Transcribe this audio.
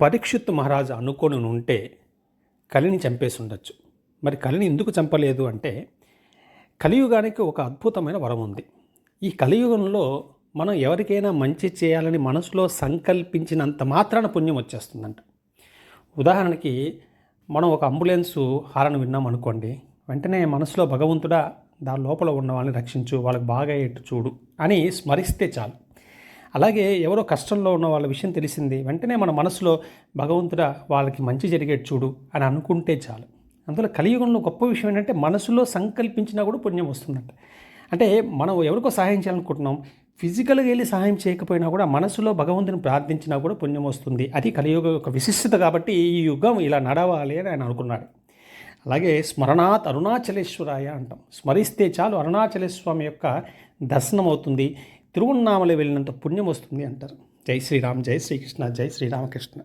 పరీక్షిత్ మహారాజు అనుకోని ఉంటే కలిని చంపేసి ఉండొచ్చు మరి కలిని ఎందుకు చంపలేదు అంటే కలియుగానికి ఒక అద్భుతమైన వరం ఉంది. ఈ కలియుగంలో మనం ఎవరికైనా మంచి చేయాలని మనసులో సంకల్పించినంత మాత్రాన పుణ్యం వచ్చేస్తుందంట. ఉదాహరణకి మనం ఒక అంబులెన్సు హారన్ విన్నాం అనుకోండి వెంటనే మనసులో భగవంతుడా దాని లోపల ఉన్న వాళ్ళని రక్షించు వాళ్ళకి బాగా ఎట్టు చూడు అని స్మరిస్తే చాలు. అలాగే ఎవరో కష్టంలో ఉన్న వాళ్ళ విషయం తెలిసింది. వెంటనే మన మనసులో భగవంతుడా వాళ్ళకి మంచి జరిగేది చూడు అని అనుకుంటే చాలు. అందులో కలియుగంలో గొప్ప విషయం ఏంటంటే మనసులో సంకల్పించినా కూడా పుణ్యం వస్తుందంట. అంటే మనం ఎవరికో సహాయం చేయాలనుకుంటున్నాం ఫిజికల్గా వెళ్ళి సహాయం చేయకపోయినా కూడా మనసులో భగవంతుని ప్రార్థించినా కూడా పుణ్యం వస్తుంది. అది కలియుగ యొక్క విశిష్టత కాబట్టి ఈ యుగం ఇలా నడవాలి అని ఆయన అనుకున్నాడు. అలాగే స్మరణాత్ అరుణాచలేశ్వరాయ అంటాం. స్మరిస్తే చాలు అరుణాచలేశ్వర యొక్క దర్శనం అవుతుంది తిరువన్నామలై వెళ్ళినంత పుణ్యం వస్తుంది అంటారు. జై శ్రీరామ్ జై శ్రీకృష్ణ జై శ్రీరామకృష్ణ.